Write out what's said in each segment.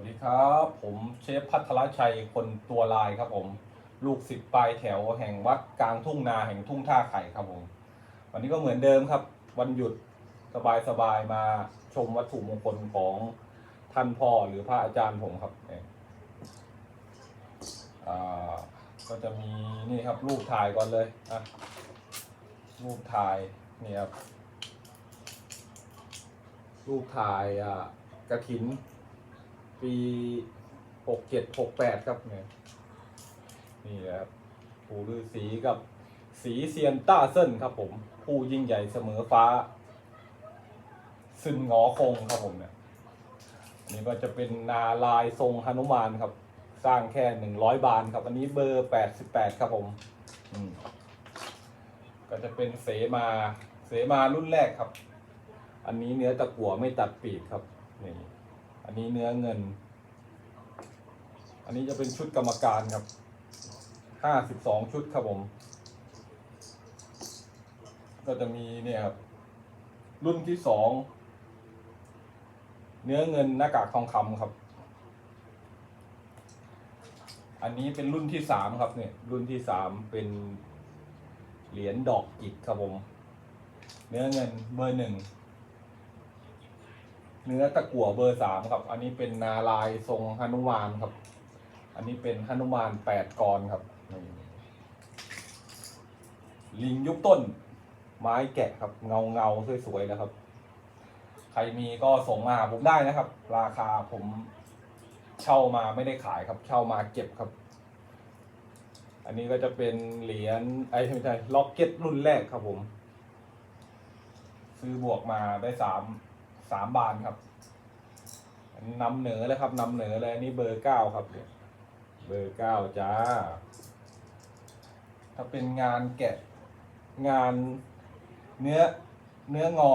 วัสดีครับ ผมเชฟพัทรชัยคนตัวลายครับผม ลูกศิษย์ปลายแถวแห่งวัดกลางทุ่งนาแห่งทุ่งท่าไข่ครับผม วันนี้ก็เหมือนเดิมครับ วันหยุดสบายๆมาชมวัตถุมงคลของท่านพ่อหรือพระอาจารย์ผมครับก็จะมีนี่ครับรูปถ่ายก่อนเลยอะรูปถ่ายนี่ครับรูปถ่ายอะกระถิน ปีหกเจ็ดหกแปดครับเนี่ยนี่แหละครับปู่ฤาษีกับสีเซียนต้าเซินครับผม ผู้ยิ่งใหญ่เสมอฟ้า ซึนงอคงครับผมเนี่ยนนี้ก็จะเป็นนาลายทรงหนุมานครับ สร้างแค่หนึ่งร้อยบานครับ อันนี้เบอร์แปดสิบแปดครับผมอืมก็จะเป็นเสมาเสมารุ่นแรกครับ อันนี้เนื้อตะกั่วไม่ตัดปีกครับนี่ นี้เนื้อเงิน อันนี้จะเป็นชุดกรรมการครับ ห้าสิบสองชุดครับผม ก็จะมีเนี่ยครับ รุ่นที่สอง เนื้อเงินหน้ากากทองคำครับ อันนี้เป็นรุ่นที่สามครับเนี่ย รุ่นที่สามเป็นเหรียญดอกกิกครับผม เนื้อเงินเบอร์หนึ่ง เนื้อตะกั่วเบอร์สามครับ อันนี้เป็นนาลายทรงหนุมานครับ อันนี้เป็นหนุมานแปดกรครับ ลิงยุคต้น ไม้แกะครับ เงาเงาสวยๆแล้วครับ ใครมีก็ส่งมาหาผมได้นะครับ ราคาผมเช่ามาไม่ได้ขายครับ เช่ามาเก็บครับ อันนี้ก็จะเป็นเหรียญไอ้ไม่ใช่ล็อกเก็ตรุ่นแรกครับผม ซื้อบวกมาได้สาม สามบานครับน้ำเหนือเลยครับนำเหนือเลยนนี้เบอร์เก้าครับเนี่ยเบอร์เก้าจ้า ถ้าเป็นงานแกะงานเนื้อเนื้องอ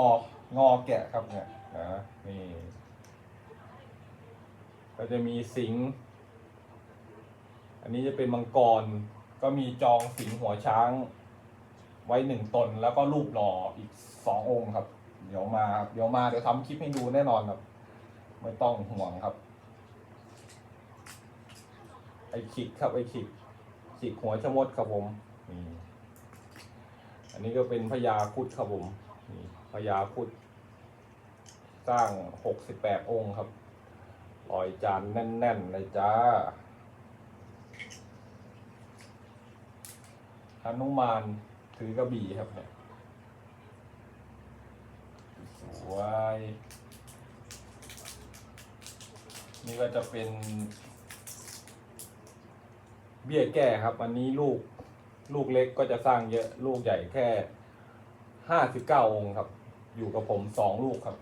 งอแกะครับเนี่ยนะนี่ก็จะมีสิง อันนี้จะเป็นมังกร ก็มีจองสิงหัวช้าง ไว้หนึ่งตนแล้วก็รูปหล่ออีกสององค์ครับ เดี๋ยวมาครับเดี๋ยวมาเดี๋ยวทำคลิปให้ดูแน่นอนครับ ไม่ต้องห่วงครับ ไอขิกครับไอขิกขิกหัวชะมดครับผมนี่อันนี้ก็เป็นพญาคุดครับผมนี่พญาคุดสร้างหกสิบแปดองค์ครับลอยจานแน่นๆเลยจ้าฮนุมานถือกระบี่ครับเนี่ย สวยนี่ก็จะเป็นเบี้ยแก้ครับอันนี้ลูกลูกเล็กก็จะสร้างเยอะลูกใหญ่แค่ห้าสิบเก้าองค์ครับ อยู่กับผมสองลูกครับ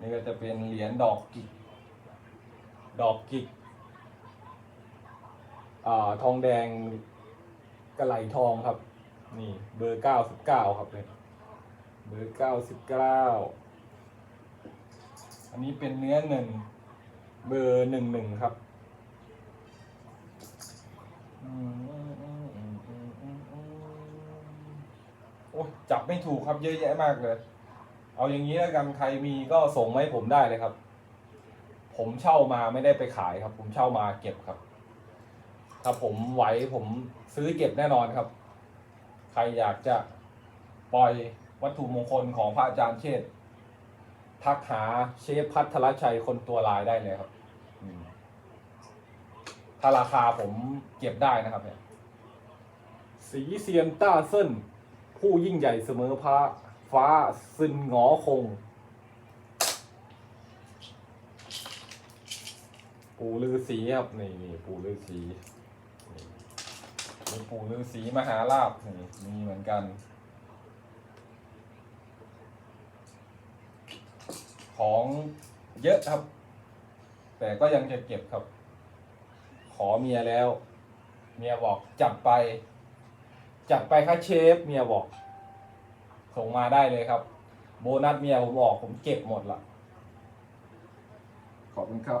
นี่ก็จะเป็นเหรียญดอกกิกดอกกิกอ่าทองแดงกระไหลทองครับ นี่เบอร์เก้าสิบเก้าครับเนี่ยเบอร์เก้าสิบเก้าอันนี้เป็นเนื้อเงินเบอร์หนึ่งหนึ่งครับโอ้ยจับไม่ถูกครับเยอะแยะมากเลย เอาอย่างนี้แล้วกันใครมีก็ส่งมาให้ผมได้เลยครับ ผมเช่ามาไม่ได้ไปขายครับ ผมเช่ามาเก็บครับ ถ้าผมไหวผมซื้อเก็บแน่นอนครับ รอยากจะปล่อยวัตถุมงคลของพระอาจารย์เชษทักหาเชฟพัทรชัยคนตัวลายได้เลยครับถ้าราคาผมเก็บได้นะครับเนี่ยสีเซียนต้าเซินผู้ยิ่งใหญ่เสมอพระฟ้าซึนหงอคง ปู่ฤาษีครับ นี่นี่ปู่ฤาษีนี่ มีปู่ฤาษีมหาลาภนี่มีเหมือนกัน ของเยอะครับ แต่ก็ยังจะเก็บครับ ขอเมียแล้ว เมียบอกจับไป จับไปค่ะเชฟ เมียบอก ส่งมาได้เลยครับ โบนัสเมียผมบอกผมเก็บหมดละขอบคุณครับ